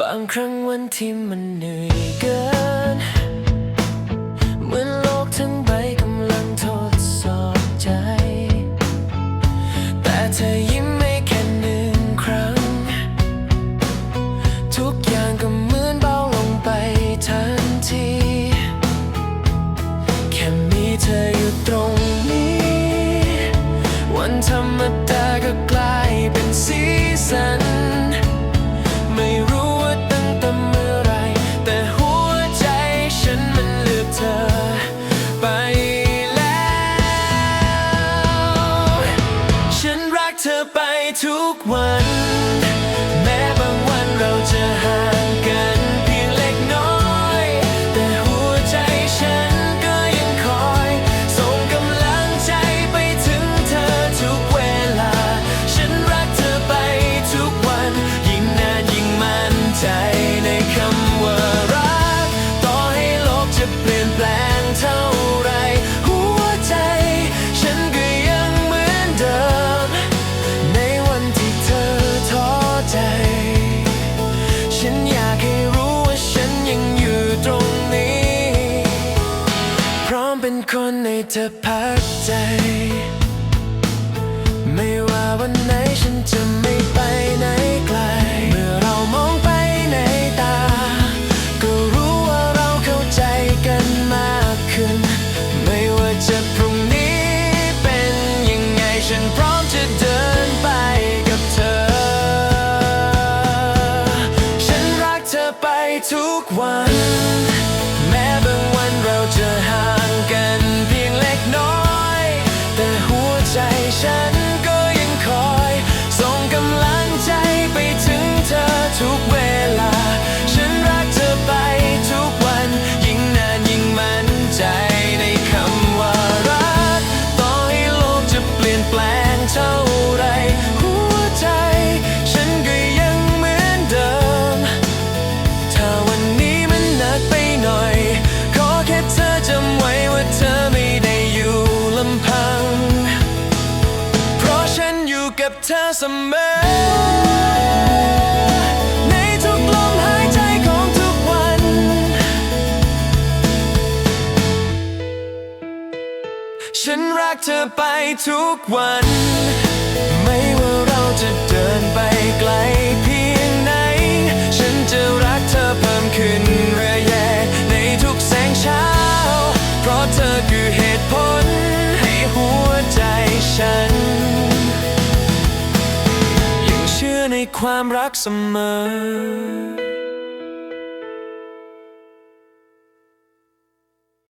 บางครั้งวันที่มันเหนื่อยเกิน ธอไปทุกวัน ฉันอยากให้รู้ว่าฉันยังอยู่ตรงนี้ พร้อมเป็นคนให้เธอพักใจ ไม่ว่าวันไหนฉันจะไม่ไปไหนไกล เมื่อเรามองไปในตา ก็รู้ว่าเราเข้าใจกันมากขึ้น ไม่ว่าจะพรุ่งนี้เป็นยังไงฉันพร้อม ทุกวัน กับเธอเสมอในทุกลมหายใจของทุกวันฉันรักเธอไปทุกวัน ไม่ว่าเราจะเดินไปไกลเพียงไหน ฉันจะรักเธอเพิ่มขึ้นเรื่อยในทุกแสงเช้า เพราะเธอคือเหตุผลให้หัวใจฉัน ความรักเสมอ